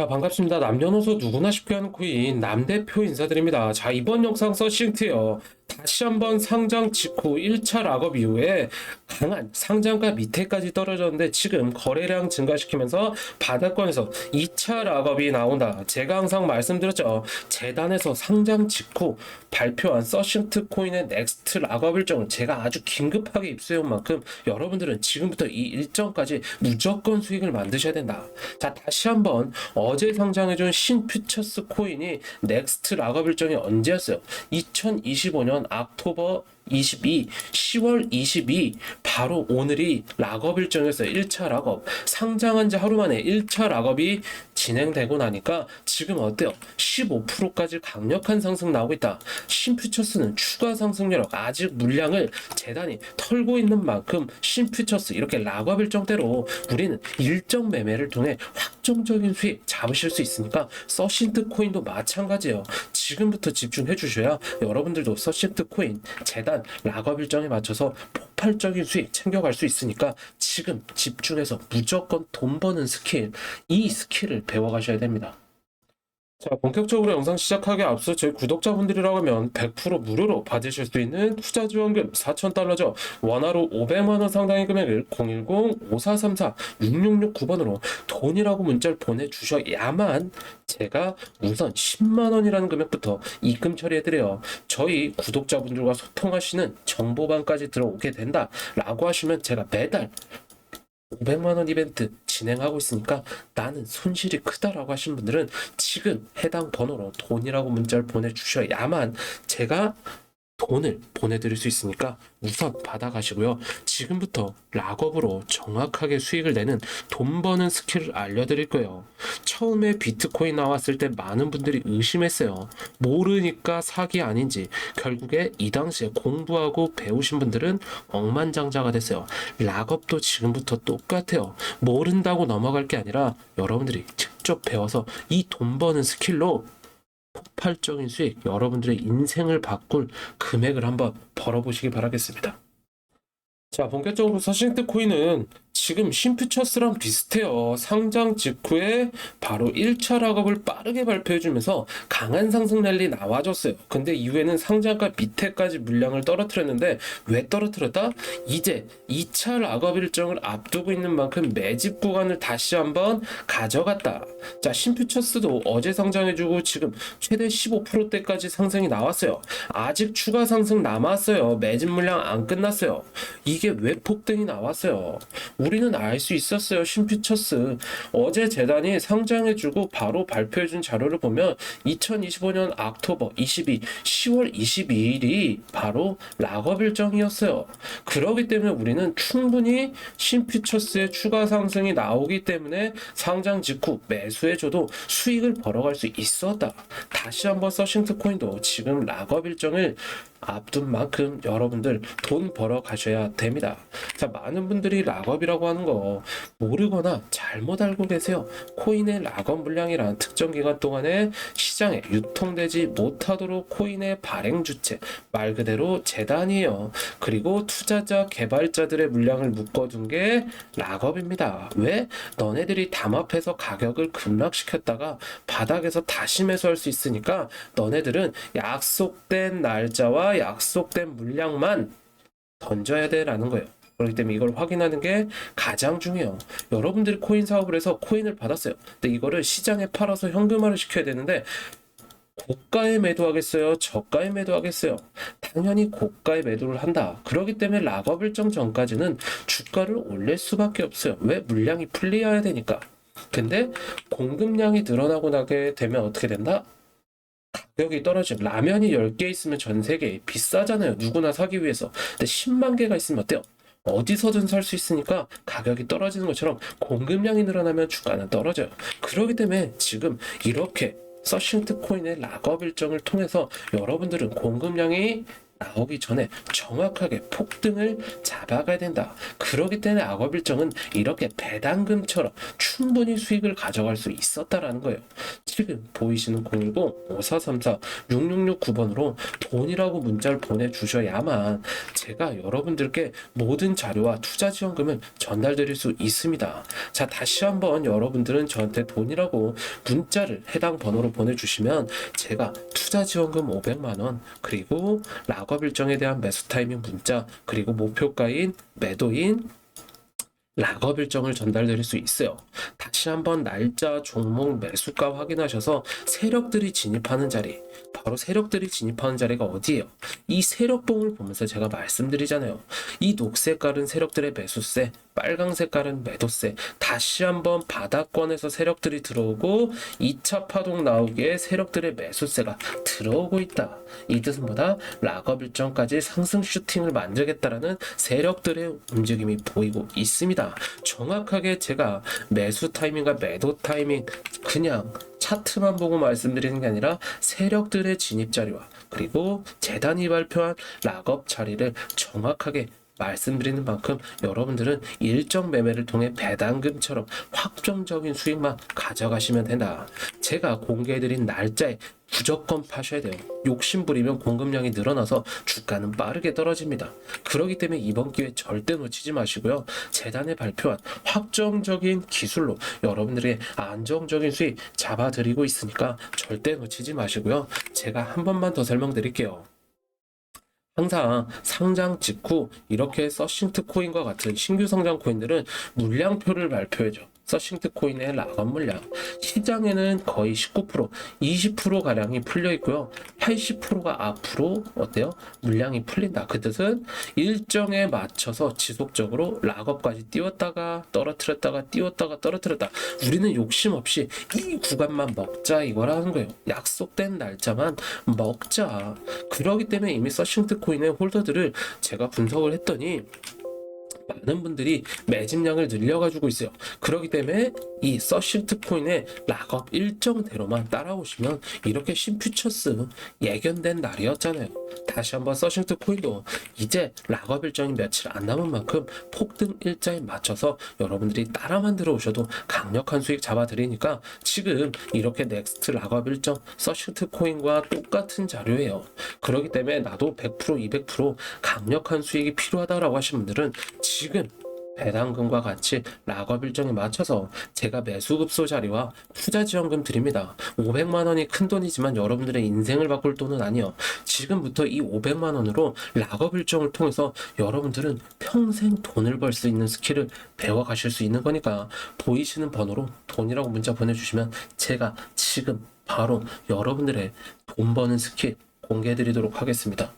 자, 반갑습니다. 남녀노소 누구나 쉽게 하는 코인 남대표 인사드립니다. 자, 이번 영상 서싱트요. 다시 한번 상장 직후 1차 락업 이후에 강한 상장가 밑에까지 떨어졌는데 지금 거래량 증가시키면서 바닥권에서 2차 락업이 나온다. 제가 항상 말씀드렸죠. 재단에서 상장 직후 발표한 서싱트 코인의 넥스트 락업 일정을 제가 아주 긴급하게 입수해온 만큼 여러분들은 지금부터 이 일정까지 무조건 수익을 만드셔야 된다. 자, 다시 한번 어제 상장해준 신퓨처스 코인이 넥스트 락업 일정이 언제였어요? 2025년 악토버 22, 10월 22, 바로 오늘이 락업 일정이었어요. 1차 락업. 상장한 지 하루 만에 1차 락업이 진행되고 나니까 지금 어때요? 15%까지 강력한 상승 나오고 있다. 신퓨처스는 추가 상승 여력 아직 물량을 재단이 털고 있는 만큼 신퓨처스 이렇게 락업 일정대로 우리는 일정 매매를 통해 확 정적인 수익 잡으실 수 있으니까 서신트 코인도 마찬가지예요. 지금부터 집중해 주셔야 여러분들도 서신트 코인 재단 락업 일정에 맞춰서 폭발적인 수익 챙겨갈 수 있으니까 지금 집중해서 무조건 돈 버는 스킬 이 스킬을 배워가셔야 됩니다. 자, 본격적으로 영상 시작하기 앞서 저희 구독자분들이라고 하면 100% 무료로 받으실 수 있는 투자 지원금 4,000달러죠. 원화로 500만 원 상당의 금액을 010-5434-6669번으로 돈이라고 문자를 보내주셔야만 제가 우선 10만 원이라는 금액부터 입금 처리해드려요. 저희 구독자분들과 소통하시는 정보방까지 들어오게 된다라고 하시면 제가 매달 500만 원 이벤트 진행하고 있으니까 나는 손실이 크다라고 하신 분들은 지금 해당 번호로 돈이라고 문자를 보내주셔야만 제가 돈을 보내드릴 수 있으니까 우선 받아가시고요. 지금부터 락업으로 정확하게 수익을 내는 돈 버는 스킬을 알려드릴 거예요. 처음에 비트코인 나왔을 때 많은 분들이 의심했어요. 모르니까 사기 아닌지. 결국에 이 당시에 공부하고 배우신 분들은 억만장자가 됐어요. 락업도 지금부터 똑같아요. 모른다고 넘어갈 게 아니라 여러분들이 직접 배워서 이 돈 버는 스킬로 폭발적인 수익, 여러분들의 인생을 바꿀 금액을 한번 벌어보시기 바라겠습니다. 자, 본격적으로 서싱트 코인은 지금 신퓨처스랑 비슷해요. 상장 직후에 바로 1차 락업을 빠르게 발표해주면서 강한 상승 랠리 나와줬어요. 근데 이후에는 상장가 밑에까지 물량을 떨어뜨렸는데 왜 떨어뜨렸다? 이제 2차 락업 일정을 앞두고 있는 만큼 매집 구간을 다시 한번 가져갔다. 자, 신퓨처스도 어제 상장해주고 지금 최대 15%대까지 상승이 나왔어요. 아직 추가 상승 남았어요. 매집 물량 안 끝났어요. 이게 왜 폭등이 나왔어요? 우리는 알 수 있었어요. 신퓨처스. 어제 재단이 상장해주고 바로 발표해준 자료를 보면 2025년 악토버 22, 10월 22일이 바로 락업 일정이었어요. 그러기 때문에 우리는 충분히 신퓨처스의 추가 상승이 나오기 때문에 상장 직후 매수해줘도 수익을 벌어갈 수 있었다. 다시 한번 서싱트 코인도 지금 락업 일정을 앞둔 만큼 여러분들 돈 벌어 가셔야 됩니다. 자, 많은 분들이 락업이라고 하는 거 모르거나 잘못 알고 계세요. 코인의 락업 물량이란 특정 기간 동안에 시장에 유통되지 못하도록 코인의 발행 주체 말 그대로 재단이에요. 그리고 투자자 개발자들의 물량을 묶어둔 게 락업입니다. 왜? 너네들이 담합해서 가격을 급락시켰다가 바닥에서 다시 매수할 수 있으니까 너네들은 약속된 날짜와 약속된 물량만 던져야 돼라는 거예요. 그렇기 때문에 이걸 확인하는 게 가장 중요해요. 여러분들이 코인 사업을 해서 코인을 받았어요. 근데 이거를 시장에 팔아서 현금화를 시켜야 되는데 고가에 매도하겠어요? 저가에 매도하겠어요? 당연히 고가에 매도를 한다. 그렇기 때문에 락업 일정 전까지는 주가를 올릴 수밖에 없어요. 왜? 물량이 풀려야 되니까. 근데 공급량이 늘어나고 나게 되면 어떻게 된다? 가격이 떨어져. 라면이 10개 있으면 전 세계 비싸잖아요. 누구나 사기 위해서. 근데 10만 개가 있으면 어때요? 어디서든 살 수 있으니까 가격이 떨어지는 것처럼 공급량이 늘어나면 주가는 떨어져요. 그렇기 때문에 지금 이렇게 서싱트 코인의 락업 일정을 통해서 여러분들은 공급량이 나오기 전에 정확하게 폭등을 잡아가야 된다. 그러기 때문에 악업 일정은 이렇게 배당금처럼 충분히 수익을 가져갈 수 있었다라는 거예요. 지금 보이시는 010-5434-6669번으로 돈이라고 문자를 보내주셔야만 제가 여러분들께 모든 자료와 투자 지원금을 전달드릴 수 있습니다. 자, 다시 한번 여러분들은 저한테 돈이라고 문자를 해당 번호로 보내주시면 제가 투자 지원금 500만원, 그리고 락업 일정에 대한 매수 타이밍 문자, 그리고 목표가인 매도인 락업 일정을 전달드릴 수 있어요. 다시 한번 날짜, 종목, 매수가 확인하셔서 세력들이 진입하는 자리, 바로 세력들이 진입하는 자리가 어디예요? 이 세력봉을 보면서 제가 말씀드리잖아요. 이 녹색깔은 세력들의 매수세, 빨강 색깔은 매도세. 다시 한번 바닥권에서 세력들이 들어오고 2차 파동 나오기에 세력들의 매수세가 들어오고 있다. 이 뜻은 뭐다? 락업 일정까지 상승 슈팅을 만들겠다라는 세력들의 움직임이 보이고 있습니다. 정확하게 제가 매수 타이밍과 매도 타이밍 그냥 차트만 보고 말씀드리는 게 아니라 세력들의 진입 자리와 그리고 재단이 발표한 락업 자리를 정확하게 말씀드리는 만큼 여러분들은 일정 매매를 통해 배당금처럼 확정적인 수익만 가져가시면 된다. 제가 공개해드린 날짜에 무조건 파셔야 돼요. 욕심 부리면 공급량이 늘어나서 주가는 빠르게 떨어집니다. 그렇기 때문에 이번 기회 절대 놓치지 마시고요. 재단에 발표한 확정적인 기술로 여러분들의 안정적인 수익 잡아드리고 있으니까 절대 놓치지 마시고요. 제가 한 번만 더 설명드릴게요. 항상 상장 직후 이렇게 서싱트 코인과 같은 신규 성장 코인들은 물량표를 발표해줘. 서싱트 코인의 락업 물량. 시장에는 거의 19%, 20% 가량이 풀려 있고요. 80%가 앞으로 어때요? 물량이 풀린다. 그 뜻은 일정에 맞춰서 지속적으로 락업까지 띄웠다가 떨어뜨렸다가 띄웠다가 떨어뜨렸다. 우리는 욕심 없이 이 구간만 먹자 이거라는 거예요. 약속된 날짜만 먹자. 그러기 때문에 이미 서싱트 코인의 홀더들을 제가 분석을 했더니 많은 분들이 매집량을 늘려가지고 있어요. 그렇기 때문에 이 서시프트 코인의 락업 일정대로만 따라오시면 이렇게 신퓨처스 예견된 날이었잖아요. 다시 한번 서시프트 코인도 이제 락업 일정이 며칠 안 남은 만큼 폭등 일자에 맞춰서 여러분들이 따라 만 들어 오셔도 강력한 수익 잡아드리니까 지금 이렇게 넥스트 락업 일정 서시프트 코인과 똑같은 자료예요. 그렇기 때문에 나도 100% 200% 강력한 수익이 필요하다라고 하신 분들은 지금 배당금과 같이 락업 일정에 맞춰서 제가 매수급소 자리와 투자 지원금 드립니다. 500만 원이 큰 돈이지만 여러분들의 인생을 바꿀 돈은 아니요. 지금부터 이 500만 원으로 락업 일정을 통해서 여러분들은 평생 돈을 벌 수 있는 스킬을 배워 가실 수 있는 거니까 보이시는 번호로 돈이라고 문자 보내주시면 제가 지금 바로 여러분들의 돈 버는 스킬 공개해 드리도록 하겠습니다.